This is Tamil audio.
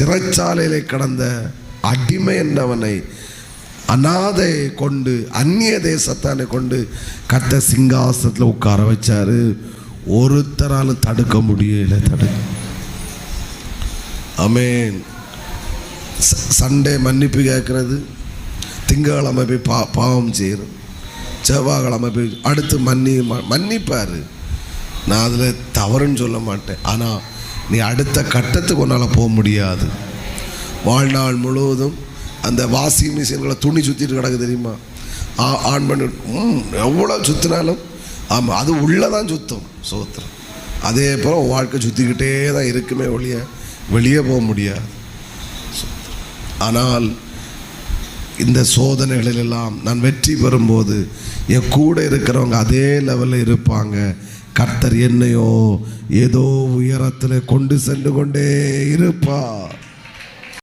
சிறைச்சாலையிலே கடந்த அடிமை என்றவனை அநாதையை கொண்டு அந்நிய தேசத்தானை கொண்டு கத்த சிங்காசனத்தில் உட்கார வச்சாரு. ஒருத்தராலும் தடுக்க முடியல தடுக்க. அமேன் ச- சண்டே மன்னிப்பு கேட்கறது. திங்கக்கிழமை போய் பா பாவம் செய்கிறது செவ்வாய்க்கிழமை போய் அடுத்து மன்னி ம- மன்னிப்பார். நான் அதில் தவறுன்னு சொல்ல மாட்டேன். ஆனால் நீ அடுத்த கட்டத்துக்கு உன்னால் போக முடியாது. வாழ்நாள் முழுவதும் அந்த வாஷிங் மிஷின்களை துணி சுற்றிட்டு கிடக்கு தெரியுமா? ஆ- ஆன் பண்ணி ம், எவ்வளோ சுற்றினாலும் ஆமாம் அது உள்ளே தான் சுத்தம் சோத்திரம். அதே போல் வாழ்க்கை சுற்றிக்கிட்டே தான் இருக்குமே ஒழிய வெளியே போக முடியாது ஆனால் இந்த சோதனைகளிலெல்லாம் நான் வெற்றி பெறும்போது என் கூட இருக்கிறவங்க அதே லெவலில் இருப்பாங்க. கர்த்தர் என்னையோ ஏதோ உயரத்தில் கொண்டு சென்று கொண்டே இருப்பார்.